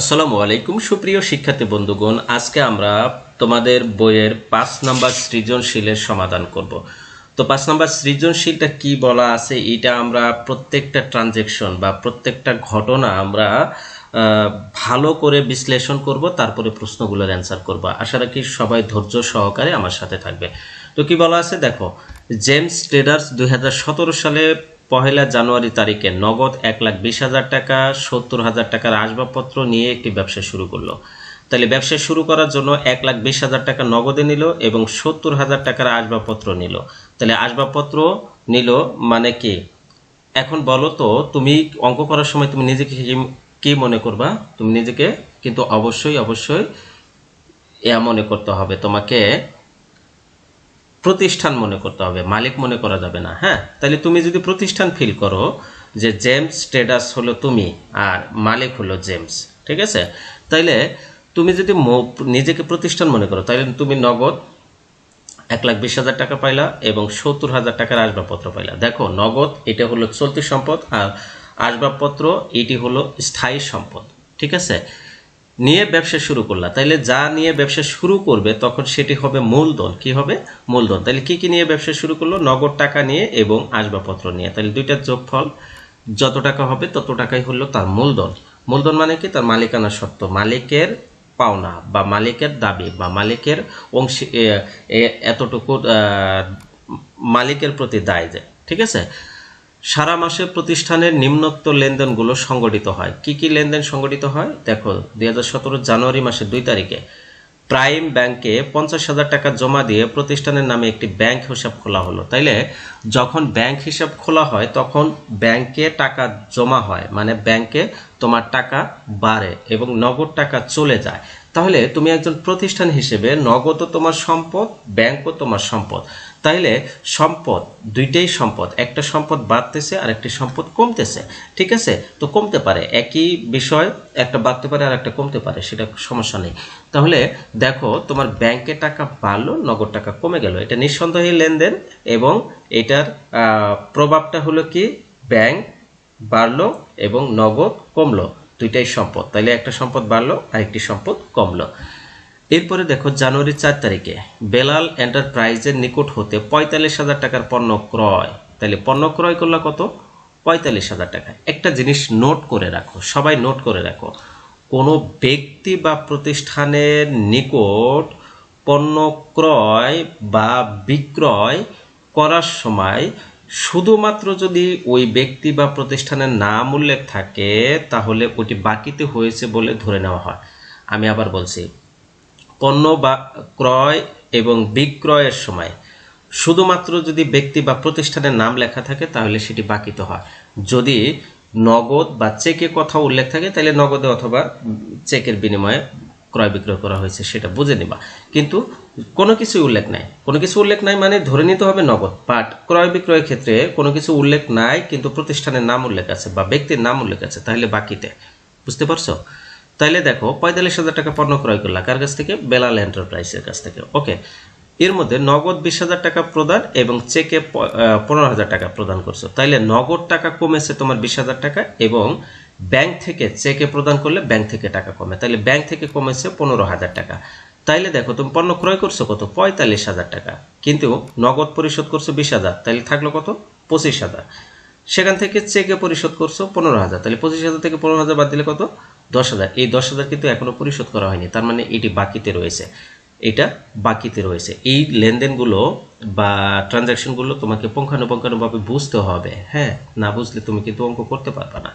আসসালামু আলাইকুম, সুপ্রিয় শিক্ষার্থী বন্ধুগণ। আজকে আমরা তোমাদের বইয়ের পাঁচ নাম্বার সৃজনশীলের সমাধান করব। তো পাঁচ নাম্বার সৃজনশীলটা কি বলা আছে, এটা আমরা প্রত্যেকটা ট্রানজেকশন বা প্রত্যেকটা ঘটনা আমরা ভালো করে বিশ্লেষণ করব, তারপরে প্রশ্নগুলোর অ্যান্সার করব। আশা রাখি সবাই ধৈর্য সহকারে আমার সাথে থাকবে। তো কি বলা আছে, দেখো, জেমস ট্রেডার্স দুই হাজার সতেরো সালে পহেলা জানুয়ারি তারিখে নগদ এক লাখ বিশ হাজার টাকা, সত্তর হাজার টাকার আসবাবপত্র নিয়ে একটি ব্যবসা শুরু করল। তাহলে ব্যবসা শুরু করার জন্য এক লাখ বিশ হাজার টাকা নগদে নিল এবং সত্তর হাজার টাকার আসবাবপত্র নিল। তাহলে আসবাবপত্র নিল মানে কি? এখন বলো তো, তুমি অঙ্ক করার সময় তুমি নিজেকে কি- মনে করবা? তুমি নিজেকে কিন্তু অবশ্যই অবশ্যই এ মনে করতে হবে। তোমাকে প্রতিষ্ঠান মনে করতে হবে, মালিক মনে করা যাবে না হ্যাঁ? তাহলে তুমি যদি প্রতিষ্ঠান ফিল করো যে জেমস ট্রেডার্স হলো তুমি আর মালিক হলো জেমস ঠিক আছে? তাইলে তুমি যদি নিজেকে প্রতিষ্ঠান মনে করো তাহলে তুমি নগদ এক লাখ বিশ হাজার টাকা পাইলা এবং সত্তর হাজার টাকার আসবাবপত্র পাইলা। দেখো, নগদ, এটা হলো চলতি সম্পদ আর আসবাবপত্র, এটি হলো স্থায়ী সম্পদ, ঠিক আছে? নিয়ে ব্যবসা শুরু করলা। তাইলে যা নিয়ে ব্যবসা শুরু করবে, তখন সেটি হবে মূলধন। কি হবে? মূলধন। তাহলে কি কি নিয়ে ব্যবসা শুরু করল? নগদ টাকা নিয়ে এবং আসবাবপত্র নিয়ে। তাহলে দুইটার যোগফল যত টাকা হবে, তত টাকাই হলো তার মূলধন। মূলধন মানে কি? তার মালিকানা সত্ত্ব মালিকের পাওনা বা মালিকের দাবি বা মালিকের অংশী এতটুকু মালিকের প্রতি দায় যায় ঠিক আছে? সারা মাসে প্রতিষ্ঠানের নিম্নোক্ত লেনদেনগুলো সংগঠিত হয়। কি কি লেনদেন সংগঠিত হয়? দেখো দু হাজার সতেরো জানুয়ারি মাসের দুই তারিখে প্রাইম ব্যাংকে পঞ্চাশ হাজার টাকা জমা দিয়ে প্রতিষ্ঠানের নামে একটি ব্যাংক হিসাব খোলা হলো। তাইলে যখন ব্যাংক হিসাব খোলা হয়, তখন ব্যাংকে টাকা জমা হয় মানে ব্যাংকে তোমার টাকা বাড়ে এবং নগদ টাকা চলে যায়। তাহলে তুমি একজন প্রতিষ্ঠান হিসেবে নগদও তোমার সম্পদ, ব্যাংকও তোমার সম্পদ। তাইলে সম্পদ, দুইটাই সম্পদ। একটা সম্পদ বাড়তেছে আর একটি সম্পদ কমতেছে। ঠিক আছে? তো কমতে পারে। একই বিষয়, একটা বাড়তে পারে আর একটা কমতে পারে, সেটা সমস্যা নেই। তাহলে দেখো, তোমার ব্যাংকে টাকা বাড়লো, নগদ টাকা কমে গেল। এটা নিঃসন্দেহে লেনদেন এবং এটার প্রভাবটা হলো কি? ব্যাংক বাড়লো এবং নগদ কমলো। দুইটাই সম্পদ। তাইলে একটা সম্পদ বাড়লো আর একটি সম্পদ কমলো। এরপরে দেখো জানুয়ারি চার তারিখে বেলাল এন্টারপ্রাইজের নিকট হতে পঁয়তাল্লিশ হাজার টাকার পণ্য ক্রয়। তাহলে পণ্য ক্রয় করলে কত? পঁয়তাল্লিশ হাজার টাকা। একটা জিনিস নোট করে রাখো, সবাই নোট করে রাখো। কোনো ব্যক্তি বা প্রতিষ্ঠানের নিকট পণ্য ক্রয় বা বিক্রয় করার সময় শুধুমাত্র যদি ওই ব্যক্তি বা প্রতিষ্ঠানের নাম উল্লেখ থাকে, তাহলে ওটি বাকিতে হয়েছে বলে ধরে নেওয়া হয়। আমি আবার বলছি পণ্য বা ক্রয় এবং বিক্রয়ের সময়। শুধুমাত্র যদি ব্যক্তি বা প্রতিষ্ঠানের নাম লেখা থাকে, তাহলে সেটি বাকিতে হয়। যদি নগদ বা চেকে কথা উল্লেখ থাকে, তাহলে নগদে অথবা চেকের বিনিময়ে ক্রয় বিক্রয় করা হয়েছে, সেটা বুঝে নিবা। কিন্তু কোনো কিছু উল্লেখ নাই। কোনো কিছু উল্লেখ নাই মানে ধরে নিতে হবে নগদ। বাট ক্রয় বিক্রয়ের ক্ষেত্রে কোনো কিছু উল্লেখ নাই, কিন্তু প্রতিষ্ঠানের নাম উল্লেখ আছে বা ব্যক্তির নাম উল্লেখ আছে, তাহলে বাকিতে। বুঝতে পারছ? তাইলে দেখো, পঁয়তাল্লিশ হাজার টাকা পণ্য ক্রয় করলা। কার কাছ থেকে? বেলাল এন্টারপ্রাইজের কাছ থেকে। ওকে। এর মধ্যে নগদ বিশ হাজার টাকা প্রদান এবং চেকে পনেরো হাজার টাকা প্রদান করছ। তাইলে নগদ টাকা কমেছে তোমার বিশ হাজার টাকা এবং ব্যাংক থেকে চেকে প্রদান করলে ব্যাংক থেকে টাকা কমে। তাইলে ব্যাংক থেকে কমেছে পনেরো হাজার টাকা। তাইলে দেখো, তুমি পণ্য ক্রয় করছ কত? পঁয়তাল্লিশ হাজার টাকা। কিন্তু নগদ পরিশোধ করছ বিশ হাজার। তাইলে থাকল কত? পঁচিশ হাজার। সেখান থেকে চেকে পরিশোধ করছ পনেরো হাজার। তাহলে পঁচিশ হাজার থেকে পনেরো হাজার বাদ দিলে কত? দশ হাজার। এই দশ হাজার কিন্তু এখনও পরিশোধ করা হয়নি। তার মানে এটি বাকিতে রয়েছে। এটা বাকিতে রয়েছে। এই লেনদেনগুলো বা ট্রানজ্যাকশনগুলো তোমাকে পুঙ্খানুপুঙ্খানুভাবে বুঝতে হবে। হ্যাঁ না বুঝলে তুমি কিন্তু অঙ্ক করতে পারবে না।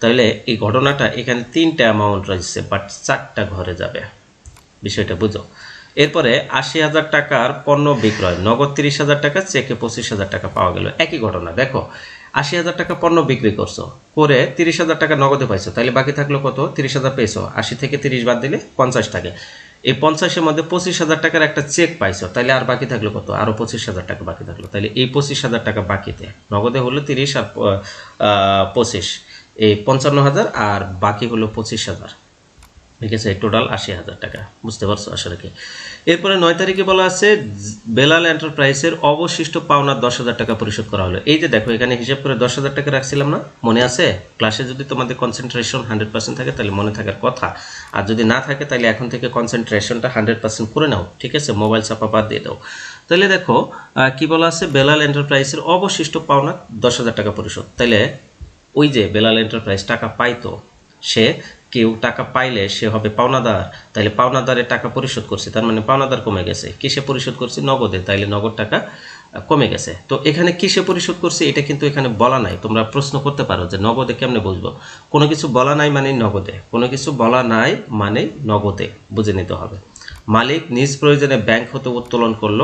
তাহলে এই ঘটনাটা এখানে তিনটা অ্যামাউন্ট রয়েছে বাট চারটা ঘরে যাবে। বিষয়টা বুঝো। এরপরে আশি হাজার টাকার পণ্য বিক্রয়। নগদ তিরিশ হাজার টাকা, চেকে পঁচিশ হাজার টাকা পাওয়া গেল। একই ঘটনা। দেখো আশি হাজার টাকা পণ্য বিক্রি করছ। করে তিরিশ হাজার টাকা নগদে পাইছো। তাহলে বাকি থাকল কত? তিরিশ হাজার পেয়েছ। আশি থেকে তিরিশ বাদ দিলে পঞ্চাশ টাকা। এই পঞ্চাশের মধ্যে পঁচিশ হাজার টাকার একটা চেক পাইছো। তাহলে আর বাকি থাকল কত? আরও পঁচিশ হাজার টাকা বাকি থাকল। তাহলে এই পঁচিশ হাজার টাকা বাকিতে। নগদে হলো তিরিশ আর পঁচিশ। এই পঞ্চান্ন হাজার আর বাকি হলো পঁচিশ হাজার। ঠিক আছে টোটাল আশি হাজার টাকা। বুঝতে পারছ আশা রাখি এরপরে নয় তারিখে বলা আছে, বেলাল এন্টারপ্রাইজের অবশিষ্ট পাওনা দশ হাজার টাকা পরিশোধ করা হলো। এই যে দেখো, এখানে হিসাব করে দশ হাজার টাকা রাখছিলাম না? মনে আছে? ক্লাসে যদি তোমাদের কনসেন্ট্রেশন হান্ড্রেড পার্সেন্ট থাকে, তাহলে মনে থাকার কথা। আর যদি না থাকে, তাহলে এখন থেকে কনসেন্ট্রেশনটা হান্ড্রেড পার্সেন্ট করে নাও, ঠিক আছে? মোবাইল চাপা বাদ দিয়ে দাও। তাহলে দেখো কি বলা আছে? বেলাল এন্টারপ্রাইজের অবশিষ্ট পাওনা দশ হাজার টাকা পরিশোধ। তাহলে ওই যে বেলাল এন্টারপ্রাইজ টাকা পাইতো, সে কেউ টাকা পাইলে সে হবে পাওনাদার, তাইলে পাওনাদারে টাকা পরিশোধ করছে, তার মানে পাওনাদার কমে গেছে। কিসে পরিশোধ করছে? নগদে, তাইলে নগদ টাকা কমে গেছে। তো এখানে কিসে পরিশোধ করছে? এটা কিন্তু এখানে বলা নাই। তোমরা প্রশ্ন করতে পারো যে নগদে কেমনে বুঝব। কোনো কিছু বলা নাই মানে নগদে, কোনো কিছু বলা নাই মানে নগদে। বুঝে নিতে হবে। মালিক নিজ প্রয়োজনে ব্যাংক হতে উত্তোলন করল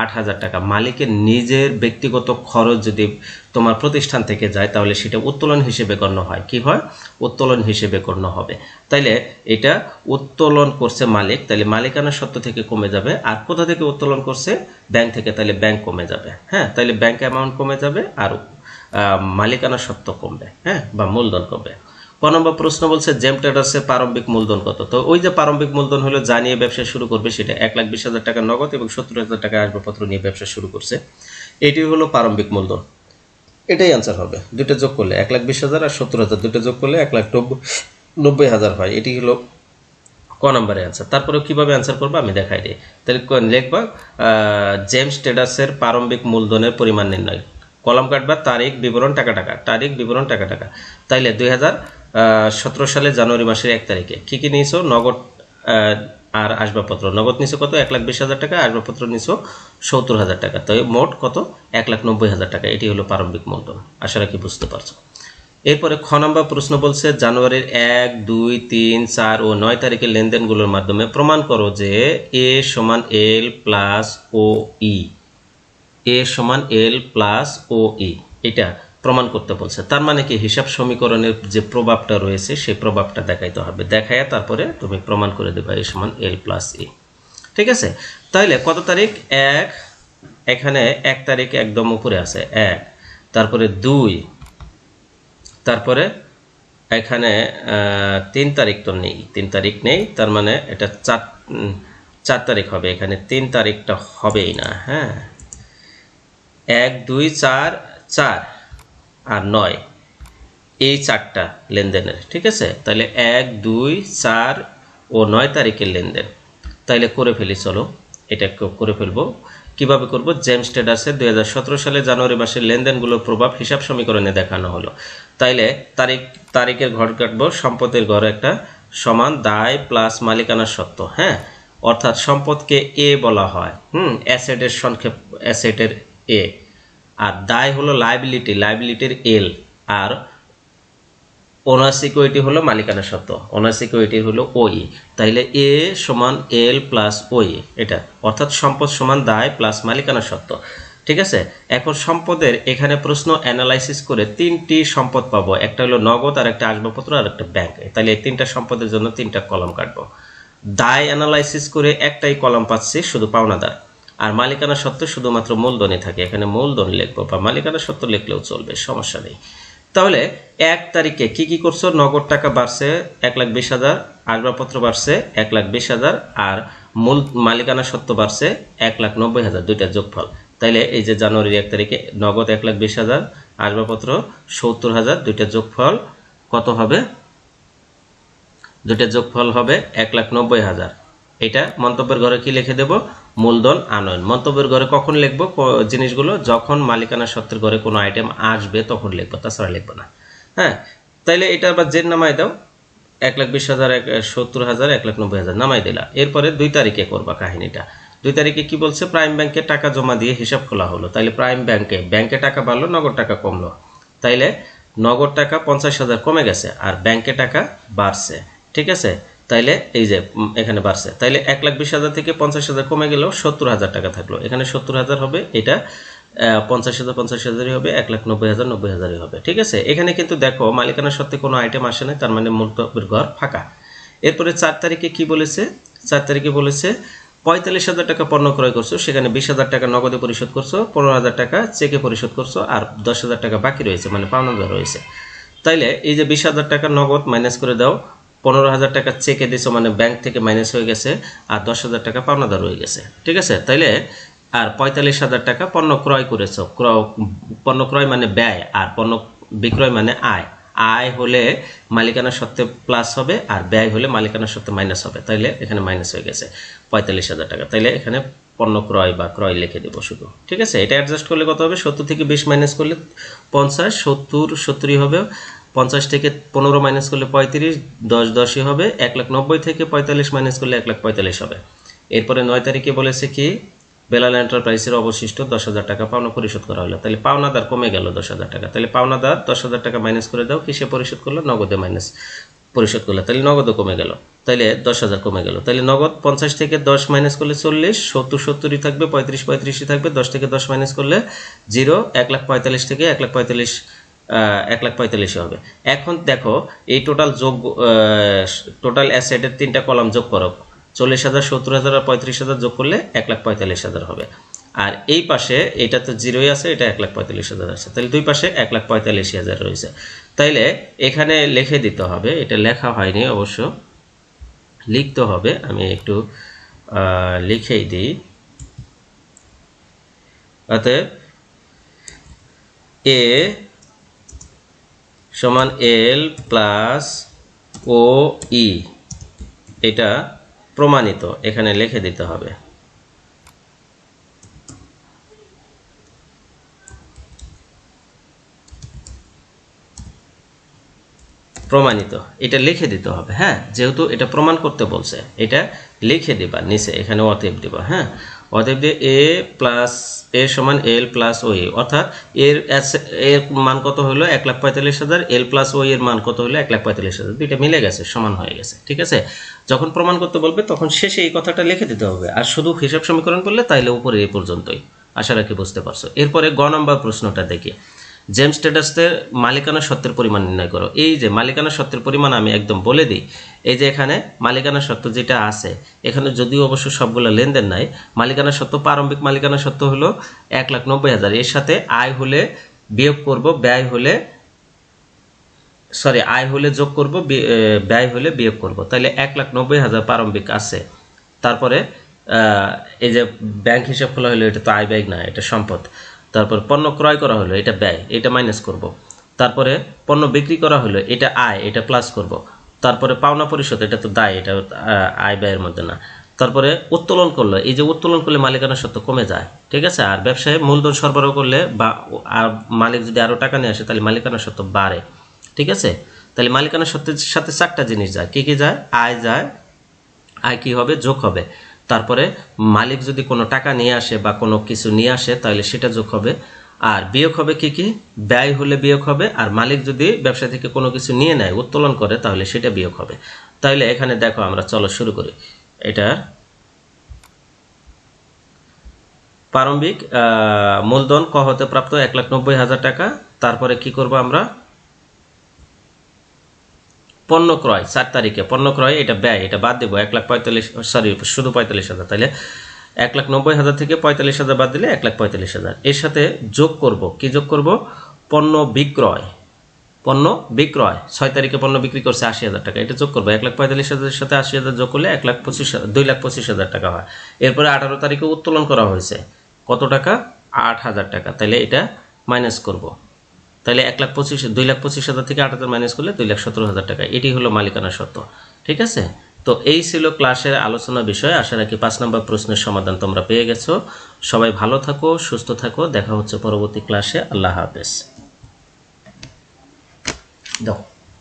আট হাজার টাকা। মালিকের নিজের ব্যক্তিগত খরচ যদি তোমার প্রতিষ্ঠান থেকে যায়, তাহলে সেটা উত্তোলন হিসেবে গণ্য হয়। কি হয়? উত্তোলন হিসেবে গণ্য হবে। তাইলে এটা উত্তোলন করছে মালিক তাহলে মালিকানা সত্ত্ব থেকে কমে যাবে। আর কোথা থেকে উত্তোলন করছে? ব্যাংক থেকে তাহলে ব্যাংক কমে যাবে। হ্যাঁ তাইলে ব্যাংক অ্যামাউন্ট কমে যাবে আর মালিকানা সত্ত্ব কমবে। হ্যাঁ বা মূলধন কমবে। নম্বর প্রশ্ন বলছে, জেম ট্রেডার্সের প্রারম্ভিক মূলধন কত? তো ওই যে প্রারম্ভিক মূলধন হলো যা নিয়ে ব্যবসা শুরু করবে সেটা এক লাখ বিশ হাজার টাকা নগদ এবং সত্তর হাজার টাকা আসবাবপত্র নিয়ে ব্যবসা শুরু করছে। এটি হলো প্রারম্ভিক মূলধন। এটাই অ্যান্সার হবে। দুটো যোগ করলে এক লাখ বিশ হাজার আর সত্তর হাজার। দুটো যোগ করলে এক লাখ নব্বই হাজার হয়। এটি হলো ক নম্বরে অ্যান্সার তারপরে কীভাবে অ্যান্সার করব আমি দেখাই দিই। তাহলে লিখবা জেমস ট্রেডার্সের প্রারম্ভিক মূলধনের পরিমাণ নির্ণয়। কলম কাটবা, তারিখ, বিবরণ, টাকা টাকা। তারিখ, বিবরণ, টাকা টাকা। তাইলে দুই হাজার সতেরো সালে জানুয়ারি মাসের এক তারিখে। কি কি নিয়েছো? নগদ আর আসবাবপত্র। নগদ নিছো কত? এক লাখ বিশ হাজার টাকা, আসবাবপত্র নিছো সত্তর হাজার টাকা। তো মোট কত? এক লাখ নব্বই হাজার টাকা। এটি হলো প্রারম্ভিক মূলধন আশা রাখি বুঝতে পারছ। এরপরে খ নম্বর প্রশ্ন বলছে, জানুয়ারির এক, দুই, তিন, চার ও নয় তারিখের লেনদেনগুলোর মাধ্যমে প্রমাণ করো যে এ সমান এল প্লাস ও ই। এ সমান এল প্লাস ও ই। এটা প্রমাণ করতে বলছে। তার মানে কি, হিসাব সমীকরণের যে প্রভাবটা রয়েছে, সেই প্রভাবটা দেখাইতে হবে। দেখাইয়া তারপরে তুমি প্রমাণ করে দেবে, এ সমান এল প্লাস ই ঠিক আছে? তাইলে কত তারিখ? এক। এখানে এক তারিখ একদম উপরে আছে। এক। তারপরে দুই। তারপরে এখানে তিন তারিখ তো নেই। তিন তারিখ নেই, তার মানে এটা চার চার তারিখ হবে। এখানে তিন তারিখটা হবেই না হ্যাঁ? এক, দুই, চার চার। আর নয়। এই চারটা লেনদেনের, ঠিক আছে? তাহলে এক, দুই, চার ও নয় তারিখের লেনদেন। তাইলে করে ফেলি, চলো। এটা করে ফেলব। কীভাবে করব? জেমস ট্রেডার্সের দুই সালে জানুয়ারি মাসের লেনদেনগুলোর প্রভাব হিসাব সমীকরণে দেখানো হলো। তাইলে তারিখ, তারিখের ঘর কাটবো সম্পদের ঘর একটা সমান দায় প্লাস মালিকানার সত্ত্ব হ্যাঁ? অর্থাৎ সম্পদকে এ বলা হয়। হুম অ্যাসেটের সংক্ষেপ অ্যাসেটের এ আর দায় হলো লাইবিলিটি লাইবিলিটির এল আর ওনার সিকিউরিটি হলো মালিকানা সত্ত্ব ওনার সিকিউরিটি হলো ওই তাইলে এ সমান এল প্লাস ওই এটা, অর্থাৎ সম্পদ সমান দায় প্লাস মালিকানা সত্ত্ব ঠিক আছে? এখন সম্পদের এখানে প্রশ্ন অ্যানালাইসিস করে তিনটি সম্পদ পাবো, একটা হলো নগদ আর একটা আসবাবপত্র আর একটা ব্যাংক তাহলে এই তিনটা সম্পদের জন্য তিনটা কলম কাটবো। দায় অ্যানালাইসিস করে একটাই কলম পাচ্ছি, শুধু পাওনাদার। আর মালিকানা সত্ত্ব শুধুমাত্র মূলধনই থাকে। এখানে মূলধন লিখব, বা মালিকানা সত্ত্ব লিখলেও চলবে, সমস্যা নেই। তাহলে এক তারিখে কি কি করছ? নগদ টাকা বাড়ছে এক লাখ বিশ হাজার, আসবাবপত্র বাড়ছে এক লাখ বিশ হাজার, আর মূল মালিকানা সত্ত্ব বাড়ছে এক লাখ নব্বই হাজার দুইটা যোগফল। তাইলে এই যে জানুয়ারির এক তারিখে নগদ এক লাখ বিশ হাজার, আসবাবপত্র সত্তর হাজার দুইটা যোগফল কত হবে? দুইটা যোগফল হবে এক লাখ নব্বই হাজার। এটা মন্তব্যের ঘরে কি লিখে দেব? মূলধন আনয়ন। মন্তব্যের ঘরে কখন লিখব? জিনিসগুলো যখন মালিকানা সত্ত্বের ঘরে কোনো আইটেম আসবে তখন লিখব, তাছাড়া লিখব না। হ্যাঁ? তাইলে এটা আবার জেন নামাই দাও। এক লাখ বিশ হাজার, এক, সত্তর হাজার, এক লাখ নব্বই হাজার নামাই দিলা। এরপরে দুই তারিখে করবা কাহিনীটা। দুই তারিখে কি বলছে? প্রাইম ব্যাংকে টাকা জমা দিয়ে হিসাব খোলা হলো। তাইলে প্রাইম ব্যাংকে ব্যাংকে টাকা বাড়লো, নগদ টাকা কমলো। তাইলে নগদ টাকা পঞ্চাশ হাজার কমে গেছে আর ব্যাংকে টাকা বাড়ছে। ঠিক আছে? তাইলে এই যে এখানে বাড়ছে। তাইলে এক লাখ বিশ হাজার থেকে পঞ্চাশ হাজার কমে গেলেও সত্তর হাজার টাকা থাকল। এখানে সত্তর হাজার হবে, এটা পঞ্চাশ হাজার, পঞ্চাশ হাজারই হবে, এক লাখ নব্বই হাজার, নব্বই হাজারই হবে। ঠিক আছে? এখানে কিন্তু দেখো মালিকানা সত্ত্বে কোনো আইটেম আসে না তার মানে মন্তব্যের ঘর ফাঁকা। এরপরে চার তারিখে কি বলেছে? চার তারিখে বলেছে, পঁয়তাল্লিশ হাজার টাকা পণ্য ক্রয় করছ, সেখানে বিশ হাজার টাকা নগদে পরিশোধ করছ, পনেরো হাজার টাকা চেকে পরিশোধ করছ, আর দশ হাজার টাকা বাকি রয়েছে মানে পাওনাদার রয়েছে। তাইলে এই যে বিশ হাজার টাকা নগদ মাইনাস করে দাও পনেরো হাজার টাকা চেকে দিছো মানে ব্যাংক থেকে মাইনাস হয়ে গেছে, আর দশ হাজার টাকা পাওনাদার হয়ে গেছে। ঠিক আছে? তাইলে, আর পঁয়তাল্লিশ হাজার টাকা পণ্য ক্রয় করেছ। ক্রয়, পণ্য ক্রয় মানে ব্যয়, আর পণ্য বিক্রয় মানে আয়। আয় হলে মালিকানা সত্ত্বে প্লাস হবে, আর ব্যয় হলে মালিকানা সত্ত্বে মাইনাস হবে। তাইলে এখানে মাইনাস হয়ে গেছে পঁয়তাল্লিশ হাজার টাকা। তাইলে এখানে পণ্য ক্রয় বা ক্রয় লিখে দেবো শুধু। ঠিক আছে? এটা অ্যাডজাস্ট করলে কত হবে? সত্তর থেকে বিশ মাইনাস করলে পঞ্চাশ, সত্তর, সত্তরই হবে। পঞ্চাশ থেকে পনেরো মাইনাস করলে পঁয়ত্রিশ, দশ দশই হবে, এক লাখ নব্বই থেকে পঁয়তাল্লিশ মাইনাস করলে এক লাখ পঁয়তাল্লিশ হবে। এরপরে নয় তারিখে বলেছে কি, বেলাল এন্টারপ্রাইজের অবশিষ্ট দশ হাজার টাকা পাওনা পরিশোধ করা হলো। তাহলে পাওনাদার কমে গেল দশ হাজার টাকা। তাহলে পাওনাদার দশ হাজার টাকা মাইনাস করে দাও, কিসে পরিশোধ করল? নগদে মাইনাস পরিশোধ করল। তাহলে নগদও কমে গেল। তাহলে দশ হাজার কমে গেল। তাহলে নগদ পঞ্চাশ থেকে দশ মাইনাস করলে চল্লিশ, সত্তর, সত্তরই থাকবে, পঁয়ত্রিশ, পঁয়ত্রিশই থাকবে, দশ থেকে দশ মাইনাস করলে জিরো এক লাখ পঁয়তাল্লিশ থেকে এক লাখ পঁয়তাল্লিশ এক লাখ পঁয়তাল্লিশে হবে। এখন দেখো, এই টোটাল যোগ টোটাল অ্যাসেটের তিনটা কলাম যোগ করো। চল্লিশ হাজার, সত্তর হাজার আর পঁয়ত্রিশ হাজার যোগ করলে এক লাখ পঁয়তাল্লিশ হাজার হবে। আর এই পাশে এটা তো জিরোই আছে, এটা এক লাখ পঁয়তাল্লিশ হাজার আছে। তাহলে দুই পাশে এক লাখ পঁয়তাল্লিশ হাজার রয়েছে। তাইলে এখানে লিখে দিতে হবে, এটা লেখা হয়নি অবশ্য। লিখতে হবে, আমি একটু লিখেই দিই। অতএব, এ সমান এল প্লাস ও ই এটা প্রমাণিত, এখানে লিখে দিতে হবে। প্রমাণিত, এটা লিখে দিতে হবে হ্যাঁ? যেহেতু এটা প্রমাণ করতে বলছে, এটা লিখে দিবা, নিচে, এখানে অতএব দিবা হ্যাঁ? অতএব যে এ প্লাস এ সমান এল প্লাস ও অর্থাৎ এর এর মান কত হলো? এক লাখ পঁয়তাল্লিশ হাজার এল প্লাস ও এর মান কত হলো? এক লাখ পঁয়তাল্লিশ হাজার। দুইটা মিলে গেছে, সমান হয়ে গেছে, ঠিক আছে? যখন প্রমাণ করতে বলবে, তখন শেষে এই কথাটা লিখে দিতে হবে। আর শুধু হিসাব সমীকরণ করলে তাইলে উপরে এই পর্যন্তই। আশা রাখি বুঝতে পারছ। এরপরে গ নম্বর প্রশ্নটা দেখি। জেম স্ট্যাটাসের মালিকানা সত্ত্বের পরিমাণ নির্ণয় করো। এই যে মালিকানা সত্ত্বের পরিমাণ আমি একদম বলে দিই, এই যে এখানে মালিকানা সত্ত্ব যেটা আছে, এখানে যদিও অবশ্য সবগুলো লেনদেন নাই, মালিকানা সত্ত্ব প্রারম্ভিক মালিকানা সত্ত্ব হলো এক লাখ নব্বই হাজার। এর সাথে আয় হলে বিয়োগ করব, ব্যয় হলে সরি আয় হলে যোগ করব ব্যয় হলে বিয়োগ করব। তাহলে এক লাখ নব্বই হাজার প্রারম্ভিক আছে। তারপরে এই যে ব্যাংক হিসাব খোলা হলো এটা তো আয় ব্যয় না, এটা সম্পদ। তারপর পণ্য ক্রয় করা হলো, এটা ব্যয়, এটা মাইনাস করব। তারপরে পণ্য বিক্রি করা হলো, এটা আয়, এটা প্লাস করব। তারপরে পাওনা পরিশোধ, এটা তো দায়, এটা আয় ব্যয়ের মধ্যে না। তারপরে উত্তোলন করল, এই যে উত্তোলন করলে মালিকানা সত্ত্ব কমে যায়, ঠিক আছে? আর ব্যবসায় মূলধন সরবরাহ করলে বা, আর মালিক যদি আরও টাকা নিয়ে আসে, তাহলে মালিকানা সত্ত্ব বাড়ে, ঠিক আছে? তাহলে মালিকানা সত্ত্বের সাথে চারটা জিনিস যায়, কি কি যায়? আয় যায়, আয় কি হবে? যোগ হবে। তারপরে মালিক যদি কোনো টাকা নিয়ে আসে বা কোনো কিছু নিয়ে আসে, তাহলে সেটা যোগ হবে। আর বিয়োগ হবে কি কি? ব্যয় হলে বিয়োগ হবে, আর মালিক যদি ব্যবসা থেকে কোনো কিছু নিয়ে নেয়, উত্তোলন করে, তাহলে সেটা বিয়োগ হবে। তাহলে এখানে দেখো আমরা চলো শুরু করি। এটা প্রারম্ভিক মূলধন ক হতে প্রাপ্ত এক লাখ নব্বই হাজার টাকা। তারপরে কি করব আমরা? পণ্য ক্রয় চার তারিখে পণ্য ক্রয়, এটা ব্যয়, এটা বাদ দেবো, এক লাখ পঁয়তাল্লিশ সরি শুধু পঁয়তাল্লিশ হাজার তাহলে এক লাখ নব্বই হাজার থেকে পঁয়তাল্লিশ হাজার বাদ দিলে এক লাখ পঁয়তাল্লিশ হাজার। এর সাথে যোগ করব, কি যোগ করব? পণ্য বিক্রয় পণ্য বিক্রয়, ছয় তারিখে পণ্য বিক্রি করছে আশি হাজার টাকা, এটা যোগ করব, এক লাখ পঁয়তাল্লিশ হাজারের সাথে আশি হাজার যোগ করলে এক লাখ পঁচিশ দুই লাখ পঁচিশ হাজার টাকা হয়। এরপরে আঠারো তারিখে উত্তোলন করা হয়েছে, কত টাকা? আট হাজার টাকা তাহলে এটা মাইনাস করব। তাহলে এক লাখ পঁচিশ, দুই লাখ পঁচিশ হাজার থেকে আট হাজার মাইনাস করলে দুই লাখ সতেরো হাজার টাকা। এটি হলো মালিকানা সত্ত্ব ঠিক আছে? তো এই ছিল ক্লাসের আলোচনা বিষয়। আশা রাখি পাঁচ নম্বর প্রশ্নের সমাধান তোমরা পেয়ে গেছো। সবাই ভালো থাকো, সুস্থ থাকো। দেখা হচ্ছে পরবর্তী ক্লাসে আল্লাহ হাফেজ। দাও।